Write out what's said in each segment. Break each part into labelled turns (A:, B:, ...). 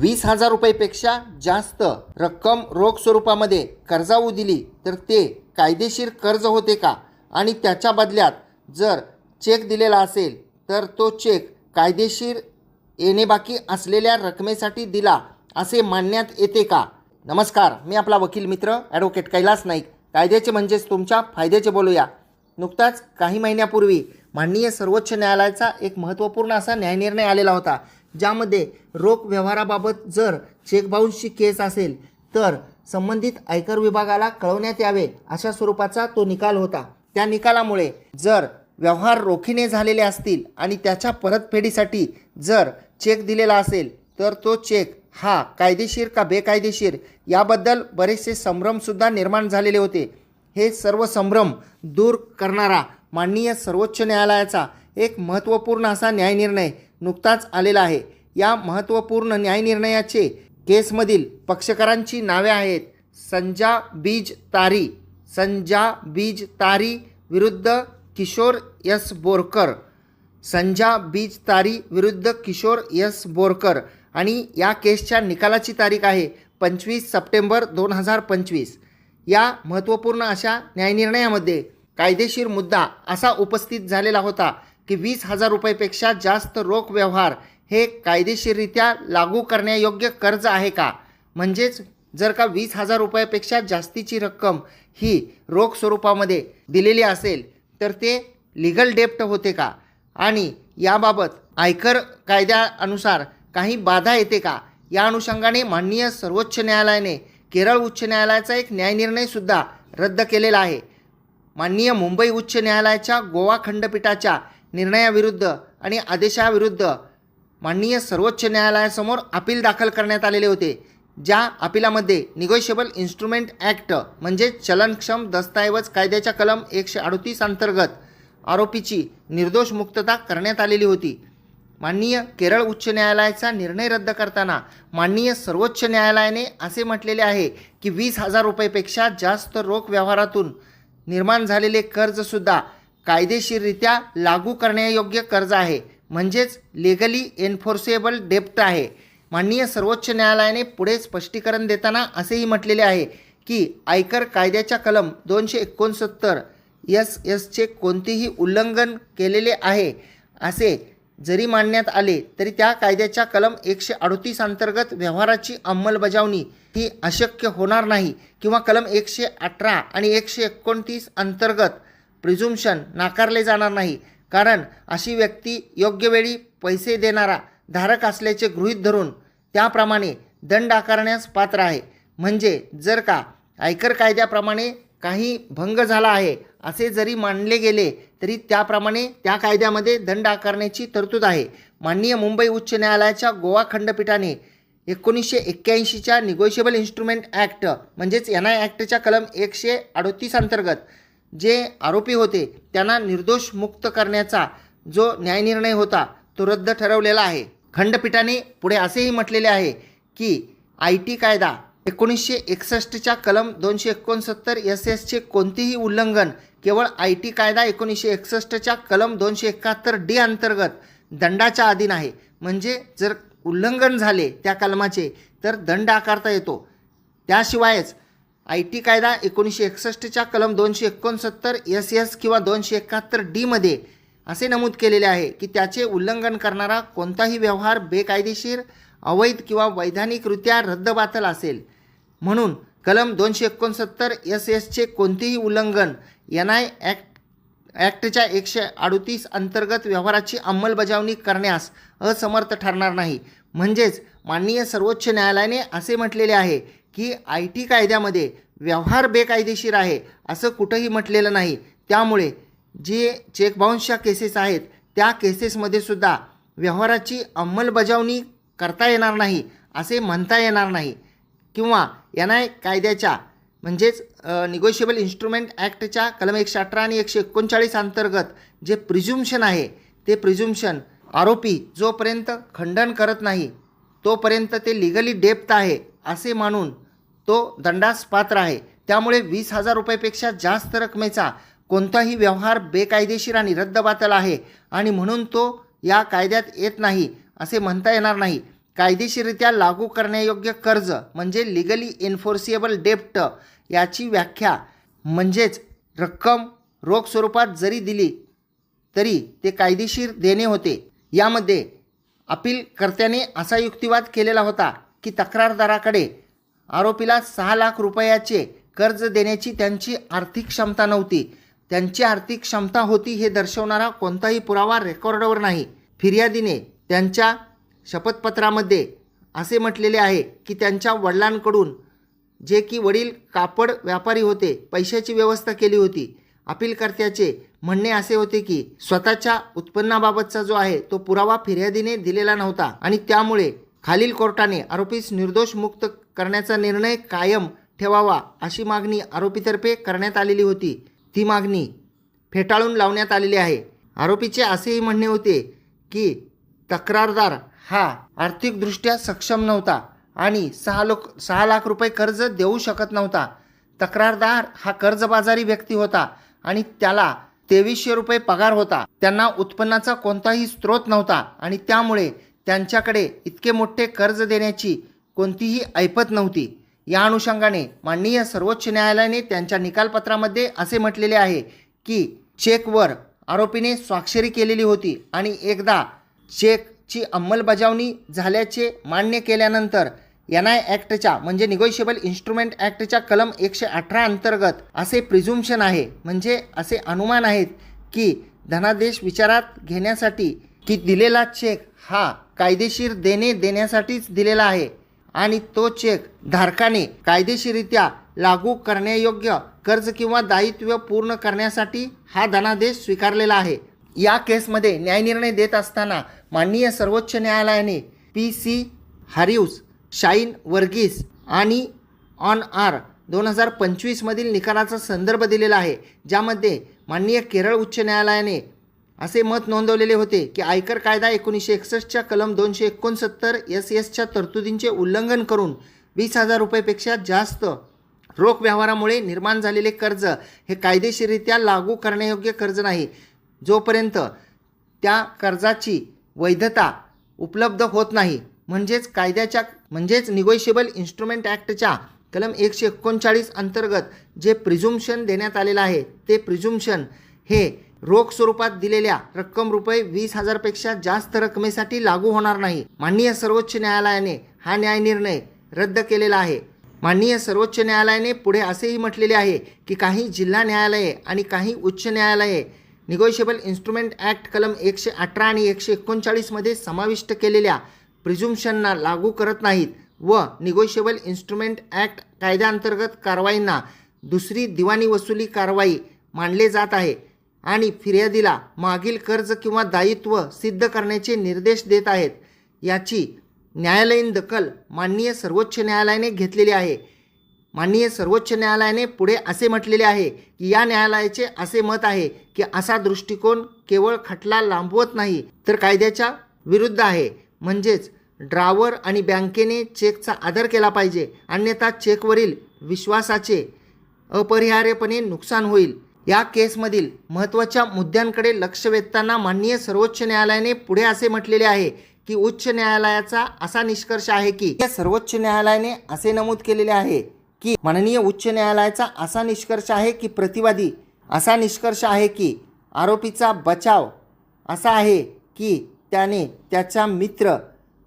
A: वीस हजार रुपयेपेक्षा जास्त रक्कम रोख स्वरूपामध्ये कर्जाऊ दिली तर ते कायदेशीर कर्ज होते का? आणि त्याच्या बदल्यात जर चेक दिलेला असेल तर तो चेक कायदेशीर येणेबाकी असलेल्या रकमेसाठी दिला असे मानण्यात येते का? नमस्कार मी आपला वकील मित्र ॲडव्होकेट कैलास नाईक. कायद्याचे म्हणजेच तुमच्या फायद्याचे बोलूया. नुकताच काही महिन्यापूर्वी माननीय सर्वोच्च न्यायालयाचा एक महत्त्वपूर्ण असा न्यायनिर्णय आलेला होता. ज्यामध्ये रोख व्यवहाराबाबत जर चेक बाउन्सची केस असेल तर संबंधित आयकर विभागाला कळवण्यात यावे अशा स्वरूपाचा तो निकाल होता. त्या निकालामुळे जर व्यवहार रोखीने झालेले असतील आणि त्याच्या परतफेडीसाठी जर चेक दिलेला असेल तर तो चेक हा कायदेशीर का बेकायदेशीर याबद्दल बरेचसे संभ्रमसुद्धा निर्माण झालेले होते. हे सर्व संभ्रम दूर करणारा माननीय सर्वोच्च न्यायालयाचा एक महत्त्वपूर्ण असा न्यायनिर्णय नुकताच आलेला आहे. या महत्त्वपूर्ण न्यायनिर्णयाचे केसमधील पक्षकारांची नावे आहेत. संजा बीज तारी. संजा बीज तारी विरुद्ध किशोर यस बोरकर. संजा बीज तारी विरुद्ध किशोर यस बोरकर. आणि या केसच्या निकालाची तारीख आहे पंचवीस सप्टेंबर दोन हजार पंचवीस. या महत्त्वपूर्ण अशा न्यायनिर्णयामध्ये कायदेशीर मुद्दा असा उपस्थित झालेला होता. की वीस हजार रुपयेपेक्षा जास्त रोख व्यवहार हे कायदेशीररित्या लागू करण्यायोग्य कर्ज आहे का? म्हणजेच जर का वीस हजार रुपयापेक्षा जास्तीची रक्कम ही रोख स्वरूपामध्ये दिलेली असेल तर ते लिगल डेप्ट होते का? आणि याबाबत आयकर कायद्यानुसार काही बाधा येते का? या अनुषंगाने माननीय सर्वोच्च न्यायालयाने केरळ उच्च न्यायालयाचा एक न्यायनिर्णयसुद्धा रद्द केलेला आहे. माननीय मुंबई उच्च न्यायालयाच्या गोवा खंडपीठाच्या निर्णयाविरुद्ध आणि आदेशाविरुद्ध माननीय सर्वोच्च न्यायालयासमोर अपील दाखल करण्यात आलेले होते ज्या अपिलामध्ये निगोशिएबल इन्स्ट्रुमेंट ॲक्ट म्हणजे चलनक्षम दस्तऐवज कायद्याच्या कलम एकशे अडतीस अंतर्गत आरोपीची निर्दोष मुक्तता करण्यात आलेली होती. माननीय केरळ उच्च न्यायालयाचा निर्णय रद्द करताना माननीय सर्वोच्च न्यायालयाने असे म्हटलेले आहे की वीस हजार रुपयेपेक्षा जास्त रोख व्यवहारातून निर्माण झालेले कर्जसुद्धा कायदेशीररित्या लागू करण्यायोग्य कर्ज आहे. म्हणजेच लिगली एन्फोर्सेबल डेप्ट आहे. माननीय सर्वोच्च न्यायालयाने पुढे स्पष्टीकरण देताना असेही म्हटलेले आहे की आयकर कायद्याच्या कलम दोनशे एकोणसत्तर एस एसचे कोणतेही उल्लंघन केलेले आहे असे जरी मानण्यात आले तरी त्या कायद्याच्या कलम एकशे अडतीस अंतर्गत व्यवहाराची अंमलबजावणी ही अशक्य होणार नाही किंवा कलम एकशे अठरा आणि एकशे एकोणतीस अंतर्गत प्रिझुम्शन नाकारले जाणार नाही. कारण अशी व्यक्ती योग्य वेळी पैसे देणारा धारक असल्याचे गृहीत धरून त्याप्रमाणे दंड आकारण्यास पात्र आहे. म्हणजे जर का आयकर कायद्याप्रमाणे काही भंग झाला आहे असे जरी मानले गेले तरी त्याप्रमाणे त्या कायद्यामध्ये दंड आकारण्याची तरतूद आहे. माननीय मुंबई उच्च न्यायालयाच्या गोवा खंडपीठाने एकोणीसशे एक्क्याऐंशीच्या निगोशिएबल इन्स्ट्रुमेंट ॲक्ट म्हणजेच एन आय ॲक्टच्या कलम एकशे अडतीस अंतर्गत जे आरोपी होते त्यांना निर्दोष मुक्त करण्याचा जो न्यायनिर्णय होता तो रद्द ठरवलेला आहे. खंडपीठाने पुढे असेही म्हटलेले आहे की आय टी कायदा एकोणीसशे एकसष्टच्या कलम दोनशे एकोणसत्तर एस एसचे कोणतेही उल्लंघन केवळ आय टी कायदा एकोणीसशे एकसष्टच्या कलम दोनशे एकाहत्तर डी अंतर्गत दंडाच्या अधीन आहे. म्हणजे जर उल्लंघन झाले त्या कलमाचे तर दंड आकारता येतो. त्याशिवायच आय टी कायदा एकोणीसशे एकसष्टच्या कलम दोनशे एकोणसत्तर एस एस किंवा दोनशे एकाहत्तर डीमध्ये असे नमूद केलेले आहे की त्याचे उल्लंघन करणारा कोणताही व्यवहार बेकायदेशीर अवैध किंवा वैधानिकरित्या रद्दबातल असेल. म्हणून कलम दोनशे एकोणसत्तर एस एसचे कोणतेही उल्लंघन एन आय ॲक्ट ॲक्टच्या एकशे अडतीस अंतर्गत व्यवहाराची अंमलबजावणी करण्यास असमर्थ ठरणार नाही. म्हणजेच माननीय सर्वोच्च न्यायालयाने असे म्हटलेले आहे की आय टी कायद्यामध्ये व्यवहार बेकायदेशीर आहे असं कुठंही म्हटलेलं नाही. त्यामुळे जे चेक बाउन्सच्या केसेस आहेत त्या केसेसमध्ये सुद्धा व्यवहाराची अंमलबजावणी करता येणार नाही असे म्हणता येणार नाही. किंवा एन आय कायद्याच्या म्हणजेच निगोशिएबल इन्स्ट्रुमेंट ॲक्टच्या कलम एकशे अठरा आणि एकशे एकोणचाळीस अंतर्गत जे प्रिझ्युम्शन आहे ते प्रिझ्युम्शन आरोपी जोपर्यंत खंडन करत नाही तोपर्यंत ते लिगली डेप्त आहे असे मानून तो दंडास पात्र आहे. त्यामुळे वीस हजार रुपयेपेक्षा जास्त रकमेचा कोणताही व्यवहार बेकायदेशीर आणि रद्दबातल आहे आणि म्हणून तो या कायद्यात येत नाही असे म्हणता येणार नाही. कायदेशीररित्या लागू करण्यायोग्य कर्ज म्हणजे लिगली एन्फोर्सिएबल डेप्ट याची व्याख्या म्हणजेच रक्कम रोख स्वरूपात जरी दिली तरी ते कायदेशीर देणे होते. यामध्ये अपीलकर्त्याने असा युक्तिवाद केलेला होता की तक्रारदाराकडे आरोपीला सहा लाख रुपयाचे कर्ज देण्याची त्यांची आर्थिक क्षमता नव्हती. त्यांची आर्थिक क्षमता होती हे दर्शवणारा कोणताही पुरावा रेकॉर्डवर नाही. फिर्यादीने त्यांच्या शपथपत्रामध्ये असे म्हटलेले आहे की त्यांच्या वडिलांकडून जे की वडील कापड व्यापारी होते पैशाची व्यवस्था केली होती. अपीलकर्त्याचे म्हणणे असे होते की स्वतःच्या उत्पन्नाबाबतचा जो आहे तो पुरावा फिर्यादीने दिलेला नव्हता आणि त्यामुळे खालील कोर्टाने आरोपीस निर्दोष मुक्त करण्याचा निर्णय कायम ठेवावा अशी मागणी आरोपीतर्फे करण्यात आलेली होती. ती मागणी फेटाळून लावण्यात आलेली आहे. आरोपीचे असेही म्हणणे होते की तक्रारदार हा आर्थिकदृष्ट्या सक्षम नव्हता आणि सहा लोक सहा लाख रुपये कर्ज देऊ शकत नव्हता. तक्रारदार हा कर्जबाजारी व्यक्ती होता आणि त्याला तेवीसशे रुपये पगार होता. त्यांना उत्पन्नाचा कोणताही स्रोत नव्हता आणि त्यामुळे त्यांच्याकडे इतके मोठे कर्ज देण्याची कोणतीही ऐपत नव्हती. या अनुषंगाने माननीय सर्वोच्च न्यायालयाने त्यांच्या निकालपत्रामध्ये असे म्हटलेले आहे की चेकवर आरोपीने स्वाक्षरी केलेली होती आणि एकदा चेकची अंमलबजावणी झाल्याचे मान्य केल्यानंतर एन आय ॲक्टच्या म्हणजे निगोशिएबल इन्स्ट्रुमेंट ॲक्टच्या कलम एकशे अठरा अंतर्गत असे प्रिझुम्शन आहे. म्हणजे असे अनुमान आहेत की धनादेश विचारात घेण्यासाठी की दिलेला चेक हा कायदेशीर देणे देण्यासाठीच दिलेला आहे. आणि तो चेक धारकाने कायदेशीरित्या लागू करण्यायोग्य कर्ज किंवा दायित्व पूर्ण करण्यासाठी हा धनादेश स्वीकारलेला आहे. या केसमध्ये न्यायनिर्णय देत असताना माननीय सर्वोच्च न्यायालयाने पी सी हारिव्स शाईन वर्गीस आणि ऑन आर दोन हजार पंचवीसमधील निकालाचा संदर्भ दिलेला आहे. ज्यामध्ये माननीय केरळ उच्च न्यायालयाने असे मत नोंदवलेले होते की आयकर कायदा एकोणीसशे एकसष्टच्या कलम दोनशे एकोणसत्तर एस एसच्या तरतुदींचे उल्लंघन करून वीस हजार रुपयेपेक्षा जास्त रोख व्यवहारामुळे निर्माण झालेले कर्ज हे कायदेशीररित्या लागू करण्यायोग्य कर्ज नाही. जोपर्यंत त्या कर्जाची वैधता उपलब्ध होत नाही म्हणजेच कायद्याच्या म्हणजेच निगोशिएबल इन्स्ट्रुमेंट ॲक्टच्या कलम एकशे एकोणचाळीस अंतर्गत जे प्रिझुम्शन देण्यात आलेलं आहे ते प्रिझुम्शन हे रोख स्वरूपात दिलेल्या रक्कम रुपये वीस हजारपेक्षा जास्त रकमेसाठी लागू होणार नाही. माननीय सर्वोच्च न्यायालयाने हा न्यायनिर्णय रद्द केलेला आहे. माननीय सर्वोच्च न्यायालयाने पुढे असेही म्हटलेले आहे की काही जिल्हा न्यायालये आणि काही उच्च न्यायालये निगोशिएबल इन्स्ट्रुमेंट ॲक्ट कलम एकशे अठरा आणि एकशे एकोणचाळीसमध्ये समाविष्ट केलेल्या प्रिझुम्शनना लागू करत नाहीत व निगोशिएबल इन्स्ट्रुमेंट ॲक्ट कायद्याअंतर्गत कारवाईंना दुसरी दिवाणी वसुली कारवाई मानले जात आहे. आणि फिर्यादीला मागील कर्ज किंवा दायित्व सिद्ध करण्याचे निर्देश देत आहेत. याची न्यायालयीन दखल माननीय सर्वोच्च न्यायालयाने घेतलेली आहे. माननीय सर्वोच्च न्यायालयाने पुढे असे म्हटलेले आहे की या न्यायालयाचे असे मत आहे की असा दृष्टिकोन केवळ खटला लांबवत नाही तर कायद्याच्या विरुद्ध आहे. म्हणजेच ड्रावर आणि बँकेने चेकचा आदर केला पाहिजे. अन्यथा चेकवरील विश्वासाचे अपरिहार्यपणे नुकसान होईल. या केसमधील महत्त्वाच्या मुद्द्यांकडे लक्ष वेधताना माननीय सर्वोच्च न्यायालयाने पुढे असे म्हटलेले आहे की उच्च न्यायालयाचा असा निष्कर्ष आहे की या सर्वोच्च न्यायालयाने असे नमूद केलेले आहे की माननीय उच्च न्यायालयाचा असा निष्कर्ष आहे की प्रतिवादी असा निष्कर्ष आहे की आरोपीचा बचाव असा आहे की त्याने त्याचा मित्र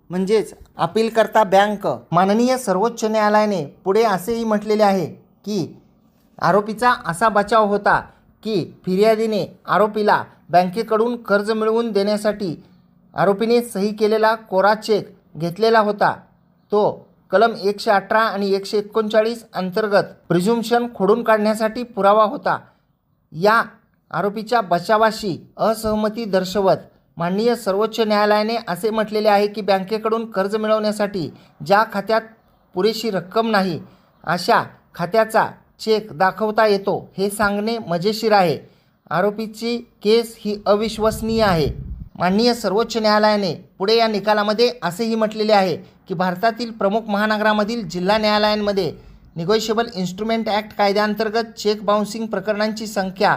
A: म्हणजेच अपीलकर्ता बँक माननीय सर्वोच्च न्यायालयाने पुढे असेही म्हटलेले आहे की आरोपीचा असा बचाव होता की फिर्यादीने आरोपीला बँकेकडून कर्ज मिळवून देण्यासाठी आरोपीने सही केलेला कोरा चेक घेतलेला होता. तो कलम एकशे अठरा आणि एकशे एकोणचाळीस अंतर्गत प्रिझुम्शन खोडून काढण्यासाठी पुरावा होता. या आरोपीच्या बचावाशी असहमती दर्शवत माननीय सर्वोच्च न्यायालयाने असे म्हटलेले आहे की बँकेकडून कर्ज मिळवण्यासाठी ज्या खात्यात पुरेशी रक्कम नाही अशा खात्याचा चेक दाखवता येतो हे सांगणे मजेशीर आहे. आरोपीची केस ही अविश्वसनीय आहे. माननीय सर्वोच्च न्यायालयाने पुढे या निकालामध्ये असेही म्हटलेले आहे की भारतातील प्रमुख महानगरामधील जिल्हा न्यायालयांमध्ये निगोशिएबल इन्स्ट्रुमेंट ॲक्ट कायद्याअंतर्गत चेक बाउन्सिंग प्रकरणांची संख्या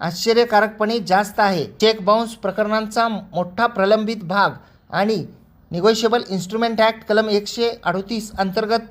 A: आश्चर्यकारकपणे जास्त आहे. चेक बाउन्स प्रकरणांचा मोठा प्रलंबित भाग आणि निगोशिएबल इन्स्ट्रुमेंट ॲक्ट कलम एकशे अडोतीस अंतर्गत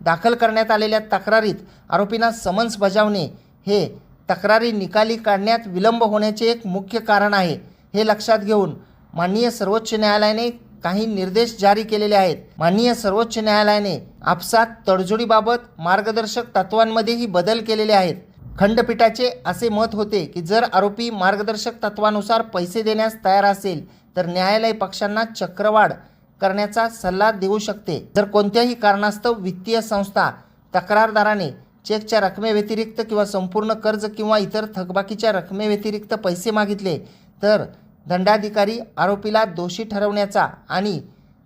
A: दाखल करण्यात आलेल्या तक्रारीत आरोपींना समन्स बजावणे हे तक्रारी निकाली काढण्यात विलंब होण्याचे एक मुख्य कारण आहे. हे लक्षात घेऊन माननीय सर्वोच्च न्यायालयाने काही निर्देश जारी केलेले आहेत. माननीय सर्वोच्च न्यायालयाने आपसात तडजोडीबाबत मार्गदर्शक तत्वांमध्येही बदल केलेले आहेत. खंडपीठाचे असे मत होते की जर आरोपी मार्गदर्शक तत्वानुसार पैसे देण्यास तयार असेल तर न्यायालय पक्षांना चक्रवाढ करण्याचा सल्ला देऊ शकते. जर कोणत्याही कारणास्तव वित्तीय संस्था तक्रारदाराने चेकच्या रकमेव्यतिरिक्त किंवा संपूर्ण कर्ज किंवा इतर थकबाकीच्या रकमेव्यतिरिक्त पैसे मागितले तर दंडाधिकारी आरोपीला दोषी ठरवण्याचा आणि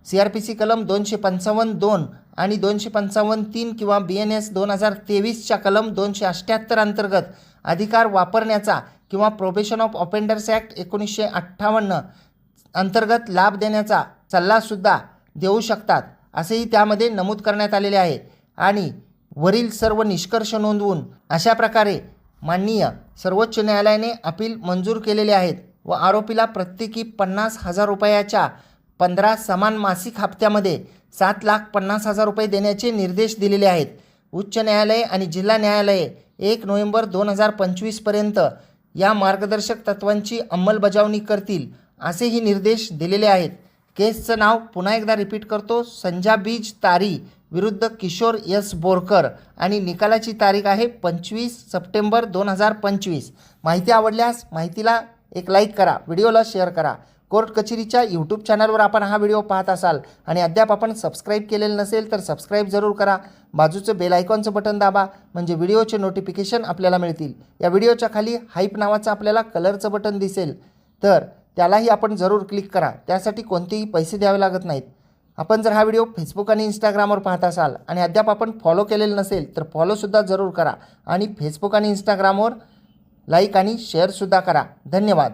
A: सी आर पी सी कलम दोनशे पंचावन्न दोन आणि दोनशे पंचावन्न तीन किंवा बी एन एस दोन हजार तेवीसच्या कलम दोनशे अठ्ठ्याहत्तर अंतर्गत अधिकार वापरण्याचा किंवा प्रोबेशन ऑफ ऑफेंडर्स ॲक्ट एकोणीसशे अठ्ठावन्न अंतर्गत लाभ देण्याचा सल्लासुद्धा देऊ शकतात असेही त्यामध्ये नमूद करण्यात आलेले आहे. आणि वरील सर्व निष्कर्ष नोंदवून अशा प्रकारे माननीय सर्वोच्च न्यायालयाने अपील मंजूर केलेले आहेत व आरोपीला प्रत्येकी पन्नास हजार रुपयाच्या पंधरा समान मासिक हप्त्यामध्ये सात लाख पन्नास हजार रुपये देण्याचे निर्देश दिलेले आहेत. उच्च न्यायालय आणि जिल्हा न्यायालये एक नोव्हेंबर दोन हजार पंचवीसपर्यंत या मार्गदर्शक तत्वांची अंमलबजावणी करतील असेही निर्देश दिलेले आहेत. केसचं नाव पुन्हा एकदा रिपीट करतो. संजाबीज तारी विरुद्ध किशोर यस बोरकर आणि निकालाची तारीख आहे पंचवीस सप्टेंबर दोन हजार पंचवीस. माहिती आवडल्यास माहितीला एक लाईक करा व्हिडिओला शेअर करा. कोर्ट कचेरीच्या यूट्यूब चॅनलवर आपण हा व्हिडिओ पाहत असाल आणि अद्याप आपण सबस्क्राईब केलेलं नसेल तर सबस्क्राईब जरूर करा. बाजूचं बेल आयकॉनचं बटन दाबा म्हणजे व्हिडिओचे नोटिफिकेशन आपल्याला मिळतील. या व्हिडिओच्या खाली हाईप नावाचं आपल्याला कलरचं बटन दिसेल. तर त्यालाही आपण जरूर क्लिक करा. त्यासाठी कोणतेही पैसे द्यावे लागत नाहीत. आपण जर हा व्हिडिओ फेसबुक आणि इंस्टाग्रामवर पाहत असाल आणि अद्याप आपण फॉलो केलेलं नसेल तर फॉलोसुद्धा जरूर करा. आणि फेसबुक आणि इंस्टाग्रामवर लाईक आणि शेअरसुद्धा करा. धन्यवाद.